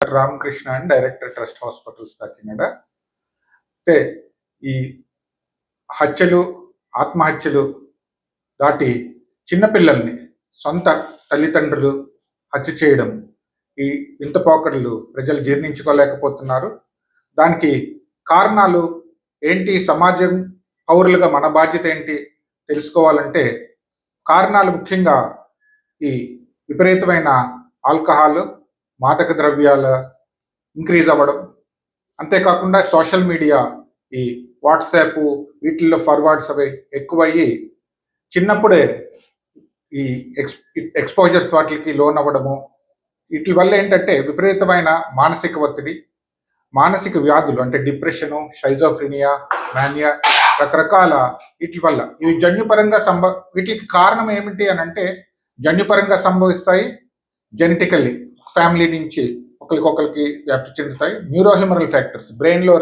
Ramakrishna and director trust hospitals Kakinada అయితే ఈ హత్యలు ఆత్మహత్యలు దాటి చిన్నపిల్లల్ని సొంత తల్లిదండ్రులు హత్య చేయడం ఈ వింత పోకడలు ప్రజలు జీర్ణించుకోలేకపోతున్నారు. దానికి కారణాలు ఏంటి సమాజం పౌరులుగా మన బాధ్యత ఏంటి తెలుసుకోవాలంటే కారణాలు ముఖ్యంగా ఈ విపరీతమైన ఆల్కహాల్ మాదక ద్రవ్యాల ఇంక్రీజ్ అవ్వడం. అంతేకాకుండా సోషల్ మీడియా ఈ వాట్సాప్ వీటిల్లో ఫార్వర్డ్స్ అవి ఎక్కువయ్యి చిన్నప్పుడే ఈ ఎక్స్ ఎక్స్పోజర్స్ వాటికి లోన్ అవ్వడము. వీటి వల్ల ఏంటంటే విపరీతమైన మానసిక ఒత్తిడి మానసిక వ్యాధులు అంటే డిప్రెషను షైజోఫ్రినియా మానియా రకరకాల వీటి వల్ల. ఇవి జన్యుపరంగా సంభవ వీటికి కారణం ఏమిటి అని అంటే జన్యుపరంగా సంభవిస్తాయి జెనెటికల్లీ ఫ్యామిలీ నుంచి ఒకరికొకరికి వ్యాప్తి చెందుతాయి. న్యూరోహిమరల్ ఫ్యాక్టర్స్ బ్రెయిన్లో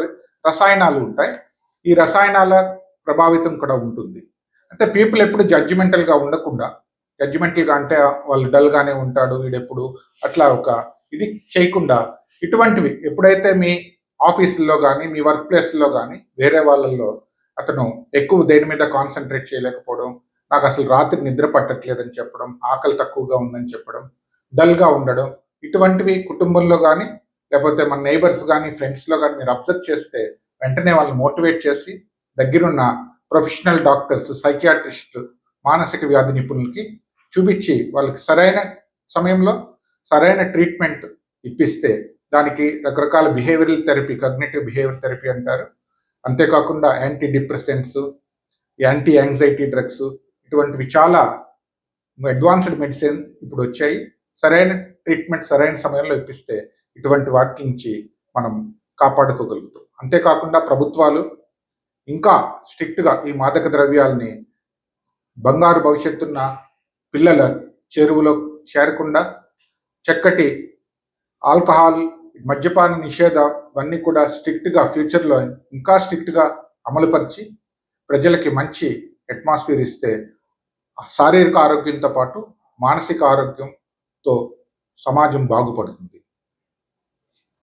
రసాయనాలు ఉంటాయి. ఈ రసాయనాల ప్రభావితం కూడా ఉంటుంది. అంటే పీపుల్ ఎప్పుడు జడ్జిమెంటల్గా ఉండకుండా జడ్జిమెంటల్గా అంటే వాళ్ళు డల్గానే ఉంటాడు వీడెప్పుడు అట్లా ఒక ఇది చేయకుండా ఇటువంటివి ఎప్పుడైతే మీ ఆఫీసుల్లో కానీ మీ వర్క్ ప్లేస్లో కానీ వేరే వాళ్ళల్లో అతను ఎక్కువ దేని మీద కాన్సన్ట్రేట్ చేయలేకపోవడం నాకు అసలు రాత్రి నిద్ర పట్టట్లేదని చెప్పడం ఆకలి తక్కువగా ఉందని చెప్పడం డల్గా ఉండడం ఇటువంటివి కుటుంబంలో కానీ లేకపోతే మన నైబర్స్ కానీ ఫ్రెండ్స్లో కానీ మీరు అబ్జర్వ్ చేస్తే వెంటనే వాళ్ళని మోటివేట్ చేసి దగ్గరున్న ప్రొఫెషనల్ డాక్టర్స్ సైకియాట్రిస్ట్ మానసిక వ్యాధి నిపుణులకి చూపించి వాళ్ళకి సరైన సమయంలో సరైన ట్రీట్మెంట్ ఇప్పిస్తే దానికి రకరకాల behavioural therapy cognitive behaviour therapy అంటారు. అంతేకాకుండా anti depressants anti anxiety drugs ఇటువంటివి చాలా అడ్వాన్స్డ్ మెడిసిన్ ఇప్పుడు వచ్చాయి. సరైన ట్రీట్మెంట్ సరైన సమయంలో ఇప్పిస్తే ఇటువంటి వాటి నుంచి మనం కాపాడుకోగలుగుతాం. అంతేకాకుండా ప్రభుత్వాలు ఇంకా స్ట్రిక్ట్గా ఈ మాదక ద్రవ్యాలని బంగారు భవిష్యత్తున్న పిల్లల చెరువులో చేరకుండా చక్కటి ఆల్కహాల్ మద్యపాన నిషేధ ఇవన్నీ కూడా స్ట్రిక్ట్గా ఫ్యూచర్లో ఇంకా స్ట్రిక్ట్గా అమలుపరిచి ప్రజలకి మంచి అట్మాస్ఫియర్ ఇస్తే శారీరక ఆరోగ్యంతో పాటు మానసిక ఆరోగ్యం తో సమాజం బాగుపడుతుంది.